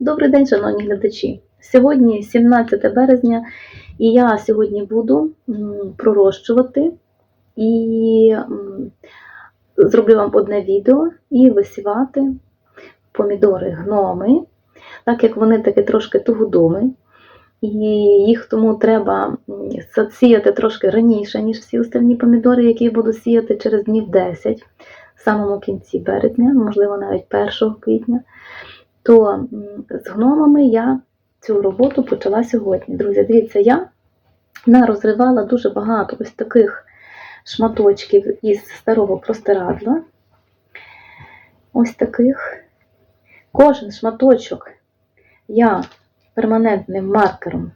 Добрий день, шановні глядачі. Сьогодні 17 березня, і я сьогодні буду пророщувати і зроблю вам одне відео і висівати помідори гноми, так як вони таки трошки тугодуми, і їх тому треба сіяти трошки раніше, ніж всі остальні помідори, які я буду сіяти через днів 10, в самому кінці березня, можливо, навіть 1 квітня то з гномами я цю роботу почала сьогодні. Друзі, дивіться, я нарозривала дуже багато ось таких шматочків із старого простирадла. Ось таких. Кожен шматочок я перманентним маркером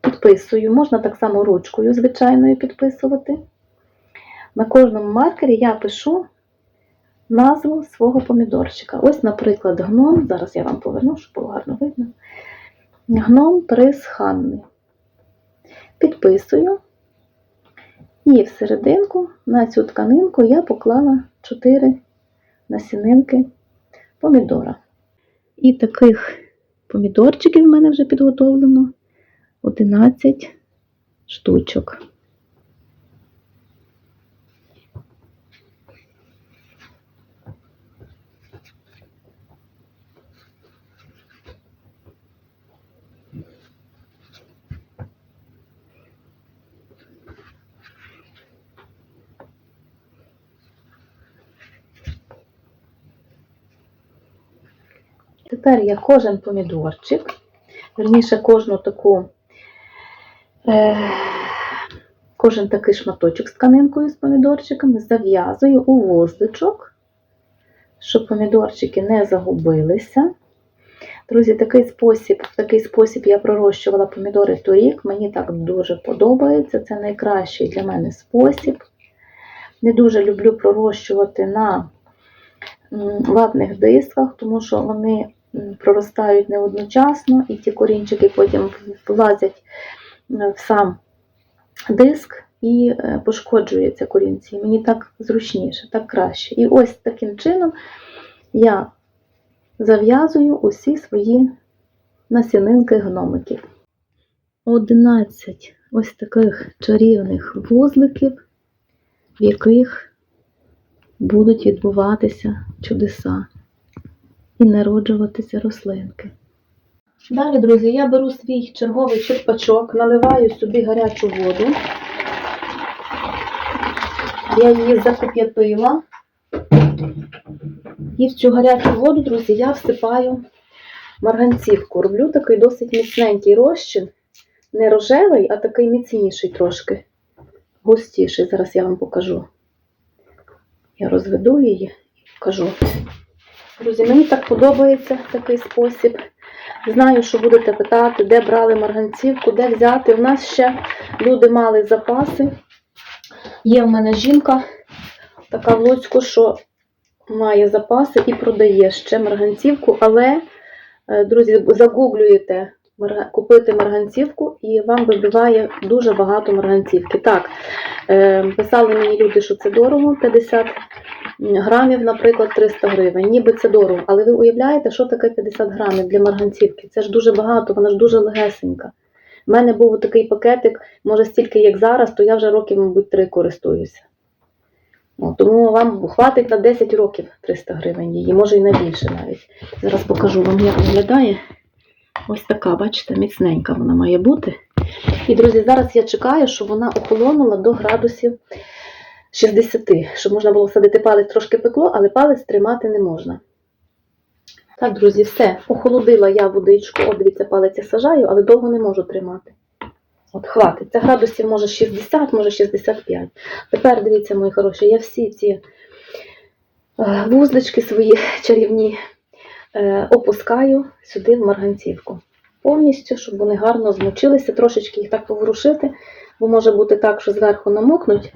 підписую. Можна так само ручкою звичайною підписувати. На кожному маркері я пишу назву свого помідорчика. Ось, наприклад, гном. Зараз я вам поверну, щоб було гарно видно. Гном приз Ханни. Підписую. І всерединку на цю тканинку я поклала 4 насінинки помідора. І таких помідорчиків в мене вже підготовлено 11 штучок. Тепер я кожен помідорчик, верніше кожну таку, е, кожен такий шматочок з тканинкою з помідорчиками зав'язую у воздичок, щоб помідорчики не загубилися. Друзі, такий спосіб, в такий спосіб я пророщувала помідори торік. Мені так дуже подобається. Це найкращий для мене спосіб. Не дуже люблю пророщувати на ватних дисках, тому що вони проростають не одночасно, і ті корінчики потім влазять е, в сам диск і е, пошкоджуються корінці. Мені так зручніше, так краще. І ось таким чином я зав'язую усі свої насінинки гномиків. 11 ось таких чарівних вузликів, в яких будуть відбуватися чудеса і народжуватися рослинки. Далі, друзі, я беру свій черговий черпачок, наливаю собі гарячу воду. Я її закип'ятила. І в цю гарячу воду, друзі, я всипаю марганцівку. Роблю такий досить міцненький розчин. Не рожевий, а такий міцніший трошки. Густіший. Зараз я вам покажу. Я розведу її і покажу. Друзі, мені так подобається такий спосіб. Знаю, що будете питати, де брали марганцівку, де взяти. У нас ще люди мали запаси. Є в мене жінка, така в Луцьку, що має запаси і продає ще марганцівку, але, е, друзі, загуглюєте купити марганцівку і вам вибиває дуже багато марганцівки. Так, е, писали мені люди, що це дорого, 50 грамів, наприклад, 300 гривень. Ніби це дорого. Але ви уявляєте, що таке 50 грамів для марганцівки? Це ж дуже багато, вона ж дуже легесенька. У мене був такий пакетик, може стільки, як зараз, то я вже років, мабуть, три користуюся. Ну, тому вам хватить на 10 років 300 гривень її, може і на більше навіть. Зараз покажу вам, як виглядає. Ось така, бачите, міцненька вона має бути. І, друзі, зараз я чекаю, щоб вона охолонула до градусів 60, щоб можна було садити палець трошки пекло, але палець тримати не можна. Так, друзі, все. Охолодила я водичку. От, дивіться, палець я сажаю, але довго не можу тримати. От, хватить. Це градусів може 60, може 65. Тепер, дивіться, мої хороші, я всі ці е, вузлички свої чарівні е, опускаю сюди в марганцівку. Повністю, щоб вони гарно змочилися, трошечки їх так поворушити, бо може бути так, що зверху намокнуть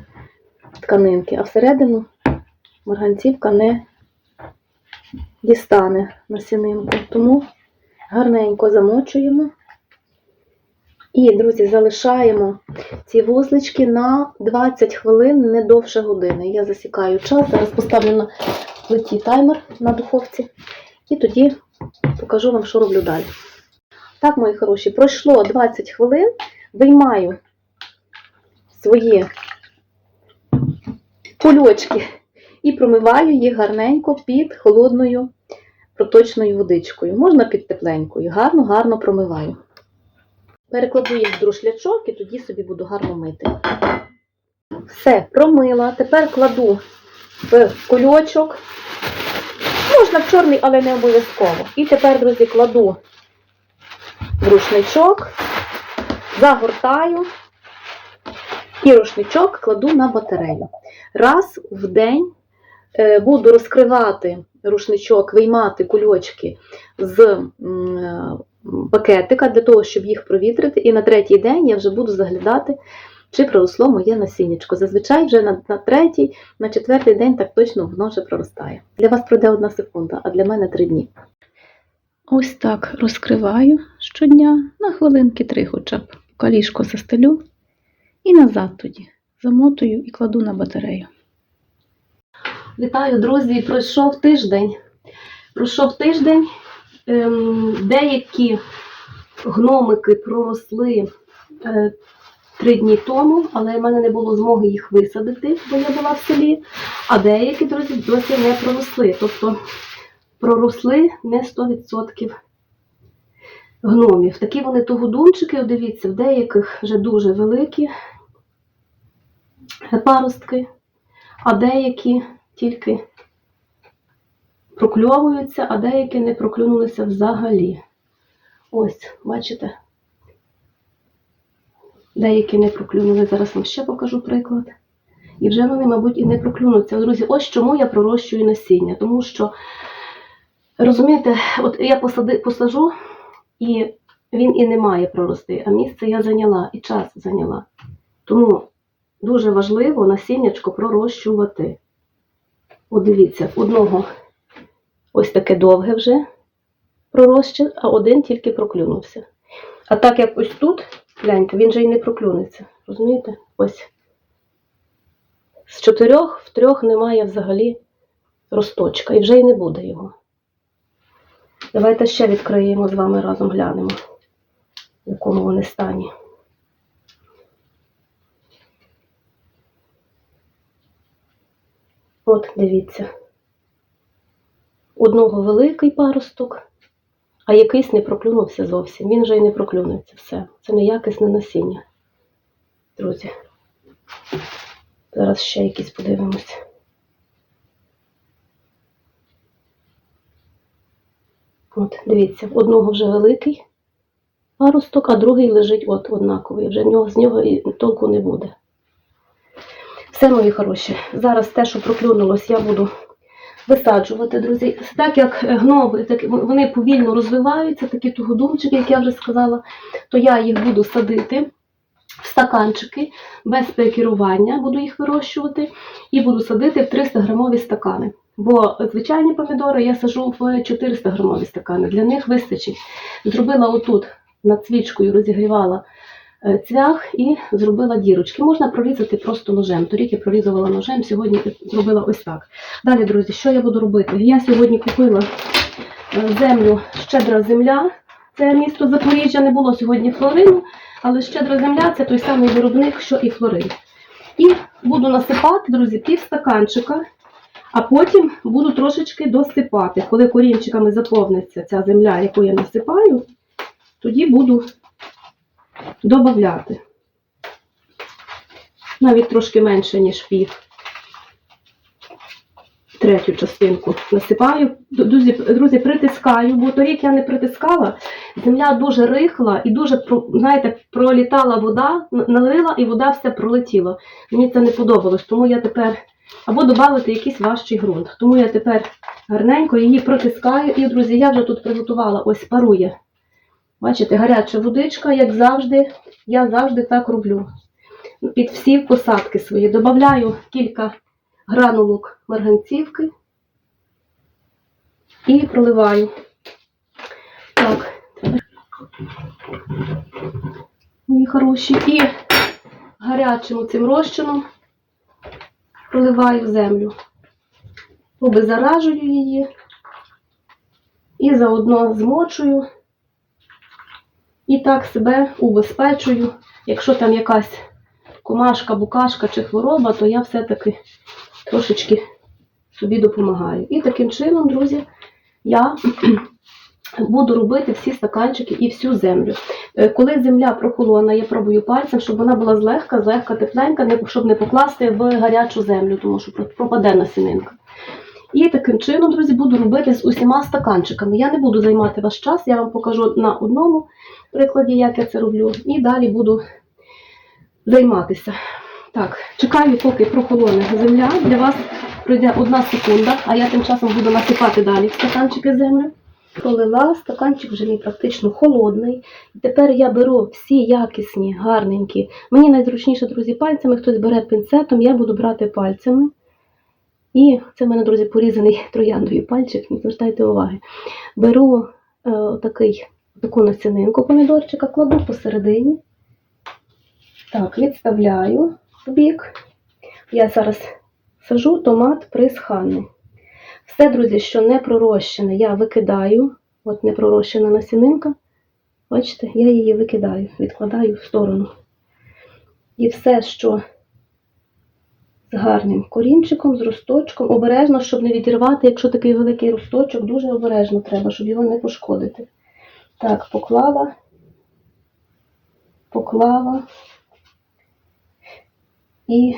тканинки, а всередину марганцівка не дістане насінинку. Тому гарненько замочуємо. І, друзі, залишаємо ці вузлички на 20 хвилин, не довше години. Я засікаю час. Зараз поставлю на плиті таймер на духовці. І тоді покажу вам, що роблю далі. Так, мої хороші, пройшло 20 хвилин, виймаю свої кульочки і промиваю їх гарненько під холодною проточною водичкою. Можна під тепленькою. Гарно, гарно промиваю. Перекладу їх в друшлячок і тоді собі буду гарно мити. Все, промила. Тепер кладу в кульочок. Можна в чорний, але не обов'язково. І тепер, друзі, кладу в рушничок, загортаю і рушничок кладу на батарею. Раз в день е, буду розкривати рушничок, виймати кульочки з е, пакетика для того, щоб їх провітрити. І на третій день я вже буду заглядати, чи проросло моє насіннячко. Зазвичай вже на, на третій, на четвертий день так точно воно вже проростає. Для вас пройде одна секунда, а для мене три дні. Ось так розкриваю щодня на хвилинки три хоча б. Калішко застелю і назад тоді замотую і кладу на батарею. Вітаю, друзі! Пройшов тиждень. Пройшов тиждень. Ем, деякі гномики проросли е, три дні тому, але в мене не було змоги їх висадити, бо я була в селі. А деякі, друзі, досі не проросли. Тобто проросли не 100% гномів. Такі вони тугодумчики, дивіться, в деяких вже дуже великі паростки, а деякі тільки прокльовуються, а деякі не проклюнулися взагалі. Ось, бачите? Деякі не проклюнули. Зараз вам ще покажу приклад. І вже вони, мабуть, і не проклюнуться. Друзі, ось чому я пророщую насіння. Тому що, розумієте, от я посади, посажу, і він і не має прорости, а місце я зайняла, і час зайняла. Тому дуже важливо насіннячко пророщувати. От дивіться, одного ось таке довге вже проросте, а один тільки проклюнувся. А так як ось тут, гляньте, він же й не проклюнеться. Розумієте? Ось. З чотирьох в трьох немає взагалі росточка, і вже й не буде його. Давайте ще відкриємо з вами разом глянемо, в якому вони стані. От, дивіться. Одного великий паросток, а якийсь не проклюнувся зовсім. Він вже й не проклюнеться. Все. Це неякісне насіння. Друзі. Зараз ще якісь подивимось. От, дивіться, одного вже великий паросток, а другий лежить от однаковий. Вже з нього і толку не буде. Все, мої хороші. Зараз те, що проклюнулось, я буду висаджувати, друзі. Так як гноби, так, вони повільно розвиваються, такі тугодумчики, як я вже сказала, то я їх буду садити стаканчики без перекерування, буду їх вирощувати, і буду садити в 300 грамові стакани. Бо звичайні помідори я сажу в 400 грамові стакани. Для них вистачить. Зробила отут над свічкою, розігрівала е, цвях і зробила дірочки. Можна прорізати просто ножем. Торік я прорізувала ножем, сьогодні зробила ось так. Далі, друзі, що я буду робити? Я сьогодні купила е, землю щедра земля. Це місто Запоріжжя, не було сьогодні флорину, але щедра земля це той самий виробник, що і флорин. І буду насипати, друзі, пів стаканчика, а потім буду трошечки досипати. Коли корінчиками заповниться ця земля, яку я насипаю, тоді буду додати. Навіть трошки менше, ніж пів. Третю частинку насипаю. Друзі, друзі, притискаю, бо торік я не притискала. Земля дуже рихла і дуже, знаєте, пролітала вода, налила і вода вся пролетіла. Мені це не подобалось, тому я тепер або додати якийсь важчий ґрунт. Тому я тепер гарненько її протискаю. І, друзі, я вже тут приготувала, ось парує. Бачите, гаряча водичка, як завжди, я завжди так роблю. Під всі посадки свої. Добавляю кілька гранулок марганцівки і проливаю. Так, мої хороші. І гарячим цим розчином проливаю землю. Обеззаражую її. І заодно змочую. І так себе убезпечую. Якщо там якась комашка, букашка чи хвороба, то я все-таки трошечки собі допомагаю. І таким чином, друзі, я буду робити всі стаканчики і всю землю. Е, Коли земля прохолона, я пробую пальцем, щоб вона була злегка, злегка тепленька, щоб не покласти в гарячу землю, тому що пропаде насінинка. І таким чином, друзі, буду робити з усіма стаканчиками. Я не буду займати ваш час, я вам покажу на одному прикладі, як я це роблю, і далі буду займатися. Так, чекаю, поки прохолоне земля. Для вас пройде одна секунда, а я тим часом буду насипати далі стаканчики землю. Пролила, стаканчик вже мій практично холодний. І тепер я беру всі якісні, гарненькі. Мені найзручніше, друзі, пальцями. Хтось бере пінцетом, я буду брати пальцями. І це в мене, друзі, порізаний трояндою пальчик, не звертайте уваги. Беру е, такий, таку насінинку помідорчика, кладу посередині. Так, відставляю в бік. Я зараз сажу томат присханий. Все, друзі, що не пророщене, я викидаю. От не пророщена насінинка. Бачите, я її викидаю, відкладаю в сторону. І все, що з гарним корінчиком, з росточком, обережно, щоб не відірвати, якщо такий великий росточок, дуже обережно треба, щоб його не пошкодити. Так, поклала, поклала і,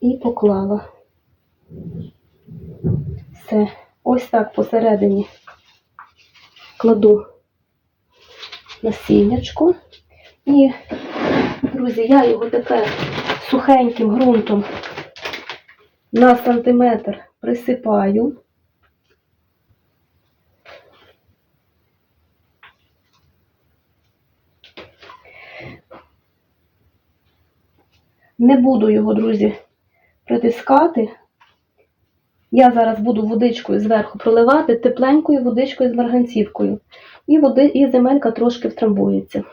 і поклала. Все. Ось так посередині кладу насіннячко. І, друзі, я його тепер сухеньким ґрунтом на сантиметр присипаю. Не буду його, друзі, притискати. Я зараз буду водичкою зверху проливати тепленькою водичкою з марганцівкою. І води, і земелька трошки втрамбується.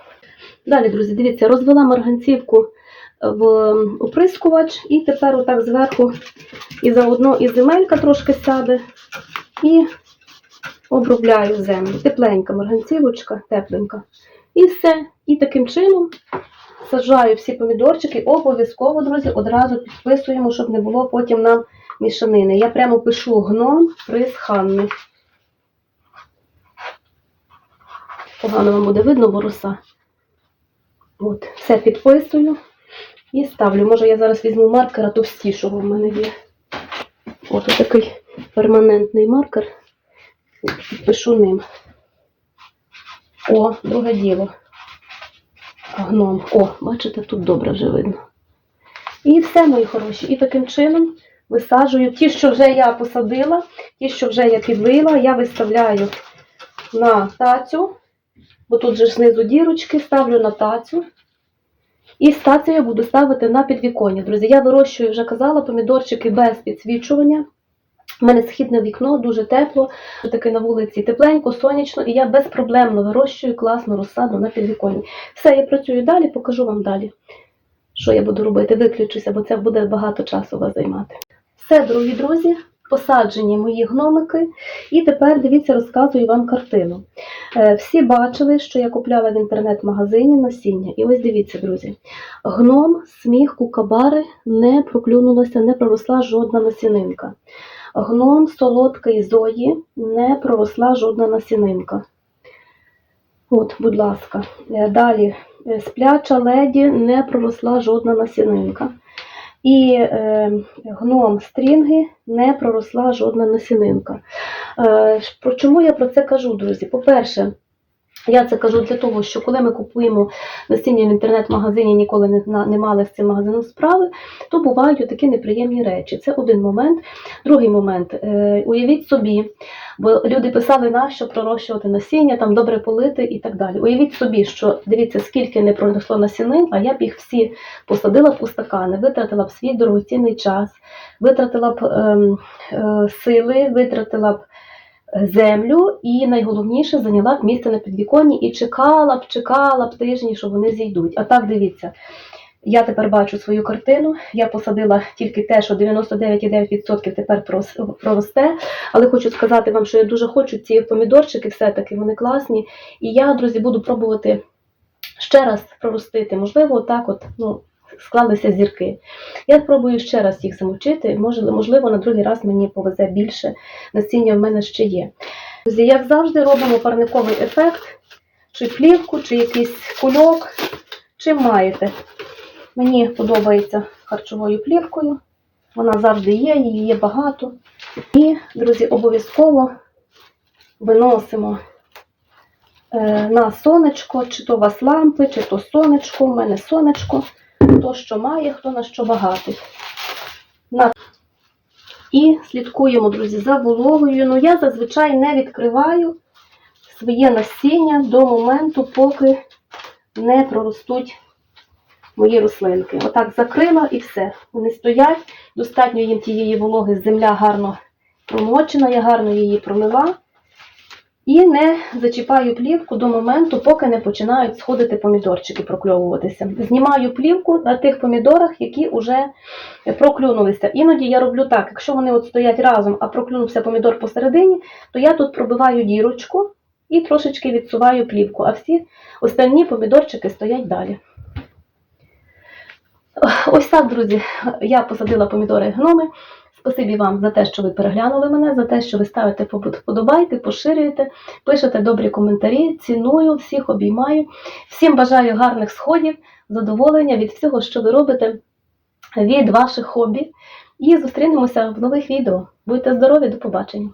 Далі, друзі, дивіться, розвела марганцівку в оприскувач, і тепер отак зверху і заодно і земелька трошки сяде, і обробляю землю. Тепленька марганцівочка, тепленька. І все. І таким чином саджаю всі помідорчики. Обов'язково, друзі, одразу підписуємо, щоб не було потім нам мішанини. Я прямо пишу гном присханний. Погано вам буде видно, бо роса. От, все підписую і ставлю. Може, я зараз візьму маркера товстішого в мене є. От такий перманентний маркер. Підпишу ним. О, друге діло. Гном. О, бачите, тут добре вже видно. І все, мої хороші. І таким чином висаджую. Ті, що вже я посадила, ті, що вже я підлила, я виставляю на тацю, бо тут же знизу дірочки, ставлю на тацю. І стацію я буду ставити на підвіконня. Друзі, я вирощую, вже казала, помідорчики без підсвічування. У мене східне вікно, дуже тепло, таки на вулиці тепленько, сонячно, і я безпроблемно вирощую класну розсаду на підвіконні. Все, я працюю далі, покажу вам далі, що я буду робити. Виключуся, бо це буде багато часу вас займати. Все, дорогі друзі, посаджені мої гномики. І тепер дивіться, розказую вам картину. Е, Всі бачили, що я купляла в інтернет-магазині насіння. І ось дивіться, друзі. Гном, сміх, кукабари не проклюнулася, не проросла жодна насінинка. Гном солодкий зої не проросла жодна насінинка. От, будь ласка. Е, Далі Е, спляча леді не проросла жодна насінинка. І е, гном стрінги не проросла жодна насінинка. Е, чому я про це кажу, друзі? По-перше, я це кажу для того, що коли ми купуємо насіння в інтернет-магазині, ніколи не, не мали з цим магазином справи, то бувають такі неприємні речі. Це один момент. Другий момент. Е, уявіть собі, бо люди писали, нащо пророщувати насіння, там добре полити і так далі. Уявіть собі, що дивіться, скільки не пронесло насінин, а я б їх всі посадила у стакани, витратила б свій дорогоцінний час, витратила б ем, е, сили, витратила б землю і найголовніше зайняла б місце на підвіконні і чекала б, чекала б тижні, що вони зійдуть. А так дивіться, Я тепер бачу свою картину. Я посадила тільки те, що 99,9% тепер проросте. Але хочу сказати вам, що я дуже хочу ці помідорчики, все-таки вони класні. І я, друзі, буду пробувати ще раз проростити. Можливо, отак от, ну, склалися зірки. Я спробую ще раз їх замочити. Можливо, на другий раз мені повезе більше. Насіння в мене ще є. Друзі, як завжди, робимо парниковий ефект, чи плівку, чи якийсь кульок, чим маєте. Мені подобається харчовою плівкою. Вона завжди є, її є багато. І, друзі, обов'язково виносимо е, на сонечко, чи то у вас лампи, чи то сонечко. У мене сонечко. Хто що має, хто на що багатий. І слідкуємо, друзі, за вологою. Ну, я зазвичай не відкриваю своє насіння до моменту, поки не проростуть мої рослинки. Отак закрила і все. Вони стоять, достатньо їм тієї вологи, земля гарно промочена, я гарно її пролила. І не зачіпаю плівку до моменту, поки не починають сходити помідорчики, прокльовуватися. Знімаю плівку на тих помідорах, які вже проклюнулися. Іноді я роблю так, якщо вони от стоять разом, а проклюнувся помідор посередині, то я тут пробиваю дірочку і трошечки відсуваю плівку, а всі остальні помідорчики стоять далі. Ось так, друзі, я посадила помідори гноми. Спасибі вам за те, що ви переглянули мене, за те, що ви ставите вподобайки, поширюєте, пишете добрі коментарі. Ціную, всіх обіймаю. Всім бажаю гарних сходів, задоволення від всього, що ви робите, від ваших хобі. І зустрінемося в нових відео. Будьте здорові, до побачення!